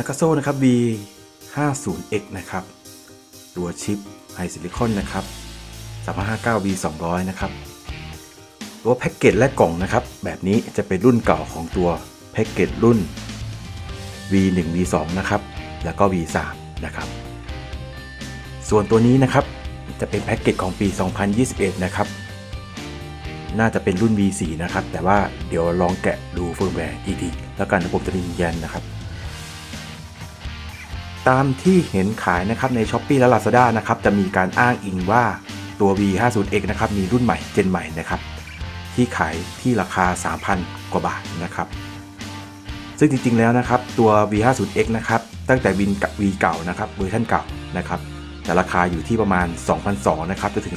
a าโซนะครับ V 5 0 X นะครับ ตัวชิปไฮซิลิคอนนะครับ359 V 200นะครับ ตัวแพ็กเกจและกล่องนะครับ แบบนี้จะเป็นรุ่นเก่าของตัวแพ็กเกจรุ่น V 1 V 2นะครับ แล้วก็ V 3นะครับ ส่วนตัวนี้นะครับจะเป็นแพ็กเกจของปี 2021 นะครับ น่าจะเป็นรุ่น V4 นะครับ แต่ว่าเดี๋ยวลองแกะดูเฟิร์มแวร์อีกทีแล้วกันผมจะมียืนยันนะครับ ตามที่เห็นขายนะครับใน s h อ p e e และ Lazada นะครับจะมีการอ้างอิงว่าตัว V50X นะครับมีรุ่นใหม่เจนใหม่นะครับที่ขายที่ราคา 3,000 กว่าบาทนะครับ ซึ่งจริงๆแล้วนะครับตัว V50X นะครับตั้งแต่วินกับ V เก่านะครับเวอร์ชันเก่านะครับจะราคาอยู่ที่ประมาณ 2,200นะครับจนถึง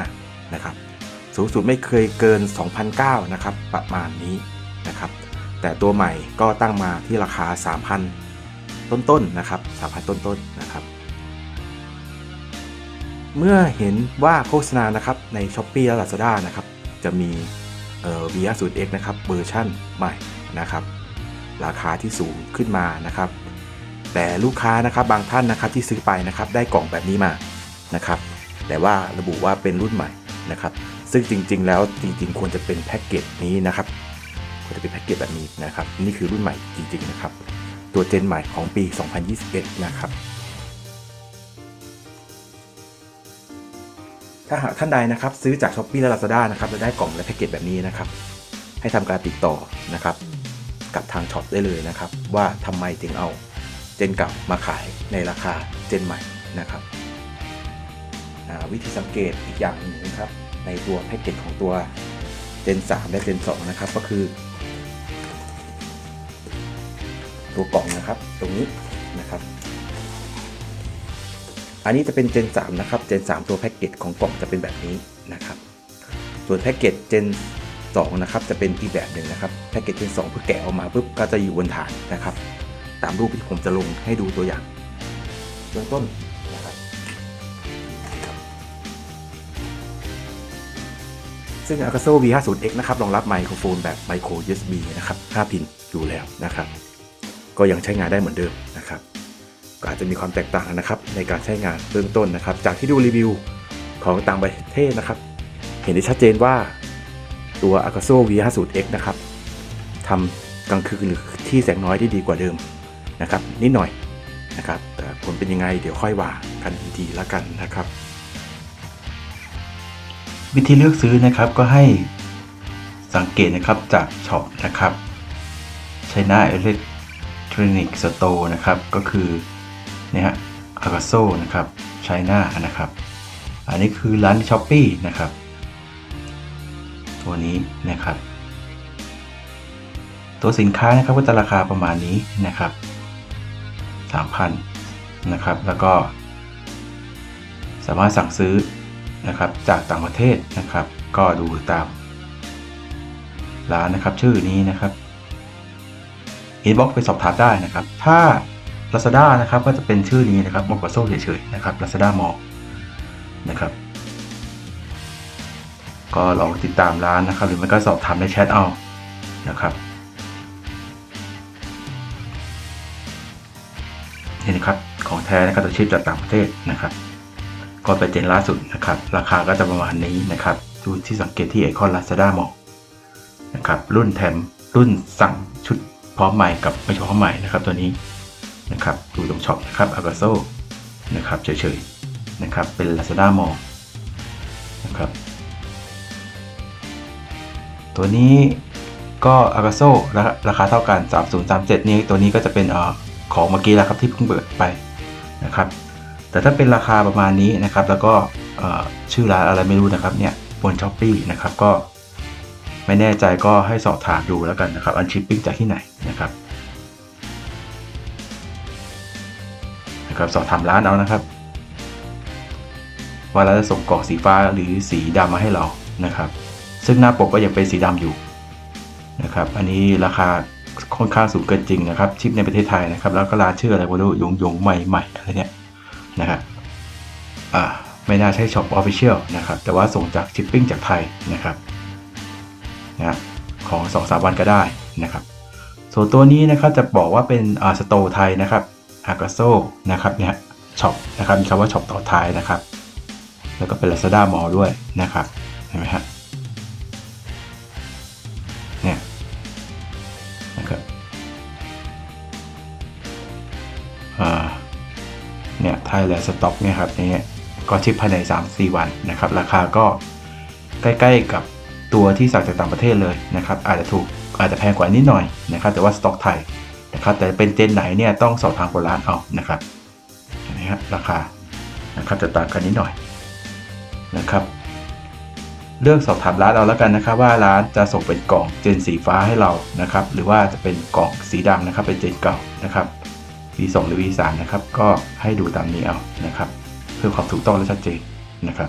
2,500นะครับสูงสุดไม่เคยเกิน 2,009นะครับประมาณนี้นะครับแต่ตัวใหม่ก็ตั้งมาที่ราคา 3,000 ต้นๆนะครับ3,000ต้นๆนะครับ เมื่อเห็นว่าโฆษณานะครับใน s h อ p e e และ Lazada นะครับจะมีเอ่อ V50X นะครับเวอร์ชั่นใหม่นะครับ ราคาที่สูงขึ้นมานะครับ แต่ลูกค้านะครับบางท่านนะครับที่ซื้อไปนะครับได้กล่องแบบนี้มานะครับ แต่ว่าระบุว่าเป็นรุ่นใหม่นะครับ ซึ่งจริงๆ แล้วจริงๆ ควรจะเป็นแพ็กเกจนี้นะครับควรจะเป็นแพ็กเกจแบบนี้นะครับ นี่คือรุ่นใหม่จริงๆนะครับ ตัวเจนใหม่ของปี 2021 นะครับ ถ้าหากท่านใดนะครับซื้อจาก s h อ p e e และ Lazada นะครับจะได้กล่องและแพ็กเกจแบบนี้นะครับ ให้ทำการติดต่อนะครับ กับทางช็อปได้เลยนะครับ ว่าทำไมถึงเอาเจนเก่ามาขายในราคาเจนใหม่นะครับวิธีสังเกตอีกอย่างหนึ่งนะครับ ในตัวแพ็กเกจของตัวเจน 3 และเจน 2 นะครับ ก็คือ ตัวกล่องนะครับ ตรงนี้นะครับ อันนี้จะเป็นเจน3นะครับเจน3ตัวแพ็กเกจของกล่องจะเป็นแบบนี้นะครับ ส่วนแพ็กเกจเจน2นะครับ จะเป็นอีกแบบหนึ่งนะครับ แพ็กเกจเจน2เพื่อแกะออกมาปุ๊บก็จะอยู่บนฐานนะครับ ตามรูปที่ผมจะลงให้ดูตัวอย่างเบื้องต้นนะครับซึ่ง Akaso V50X นะครับ รองรับไมโครโฟนแบบไมโคร USB นะครับ 5 พินอยู่แล้วนะครับ ก็ยังใช้งานได้เหมือนเดิมนะครับก็อาจจะมีความแตกต่างนะครับในการใช้งานเบื้องต้นนะครับ จากที่ดูรีวิวของต่างประเทศนะครับ เห็นได้ชัดเจนว่าตัว Akaso V50X นะครับทำกลางคืนหรือที่แสงน้อยได้ดีกว่าเดิมนะครับ นิดหน่อยนะครับ แต่ผลเป็นยังไงเดี๋ยวค่อยว่ากันอีกทีละกันนะครับ วิธีเลือกซื้อนะครับก็ให้สังเกตนะครับจากช็อปนะครับ China Electronic Store นะครับ ก็คือเนี่ยฮะ Akaso นะครับ China นะครับ อันนี้คือร้าน s h อ p e e นะครับ ตัวนี้นะครับ ตัวสินค้านะครับก็จะราคาประมาณนี้นะครับ3,000นะครับ แล้วก็ สามารถสั่งซื้อนะครับจากต่างประเทศนะครับ ก็ดูตามร้านนะครับชื่อนี้นะครับ อินบ็อกไปสอบถามได้นะครับ ถ้า Lazada นะครับก็จะเป็นชื่อนี้นะครับมอกโซ่เฉยๆนะครับ Lazada m a l นะครับ ก็ลองติดตามร้านนะครับ หรือไม่ก็สอบถามในแชทเอานะครับนี่นะครับของแท้นะครับตัวชิปจากต่างประเทศนะครับ ก็เป็นเจนล่าสุดนะครับ ราคาก็จะประมาณนี้นะครับ ดูที่สังเกตที่ไอคอน Lazada m a l นะครับรุ่นแถมรุ่นสั่ง พร้อมใหม่กับไม่พร้อมใหม่นะครับตัวนี้นะครับดูตรงช็อปนะครับ a g a s o นะครับเฉยๆนะครับเป็น Lazada m a l l นะครับตัวนี้ก็ a g a s o ราคาเท่ากัน 3037 นี้ตัวนี้ก็จะเป็นอของเมื่อกี้แล้วครับที่เพิ่งเปิดไปนะครับแต่ถ้าเป็นราคาประมาณนี้นะครับแล้วก็ชื่อร้านอะไรไม่รู้นะครับเนี่ยบนช้อปปีนะครับก็ ไม่แน่ใจก็ให้สอบถามดูแล้วกันนะครับอันชิปปิ้งจากที่ไหนนะครับนะครับสอบถามร้านเอานะครับ ว่าเราจะส่งกล่องสีฟ้าหรือสีดำมาให้เรานะครับ ซึ่งหน้าปกก็ยังเป็นสีดำอยู่นะครับอันนี้ราคาค่อนข้างสูงเกินจริงนะครับ ชิปในประเทศไทยนะครับ แล้วก็ร้านชื่ออะไรไม่รู้ยงยงใหม่ๆอะไรเนี่ยนะครับอ่าไม่น่าใช่ช็อปออฟฟิเชียลนะครับ แต่ว่าส่งจากชิปปิ้งจากไทยนะครับ นะของสองสามวันก็ได้นะครับ ส่วนตัวนี้นะครับจะบอกว่าเป็นอาสโตไทยนะครับอากาโซนะครับเนี่ยช็อปนะครับมีคำว่าช็อปต่อท้ายนะครับ แล้วก็เป็น Lazada Mall ด้วยนะครับเห็นไหมฮะเนี่ยนะครับอ่าเนี่ยไทยแลนด์สต็อกเนี่ยครับเนี่ยก็ชิปภายใน 3-4 วันนะครับ ราคาก็ใกล้ๆกับ ตัวที่สั่งจากต่างประเทศเลยนะครับอาจจะถูกอาจจะแพงกว่านิดหน่อยนะครับแต่ว่าสต็อกไทยนะครับแต่เป็นเจนไหนเนี่ยต้องสอบทางคนร้านเอานะครับนไหมครับราคานะครับจะต่างกันนิดหน่อยนะครับเลือกสอบถามร้านเราแล้วกันนะครับว่าร้านจะส่งเป็นกล่องเจนสีฟ้าให้เรานะครับหรือว่าจะเป็นกล่องสีดำนะครับเป็นเจนเก่านะครับ V2 หรือ V3 นะครับก็ให้ดูตามนี้เอานะครับ เพื่อความถูกต้องและชัดเจนนะครับ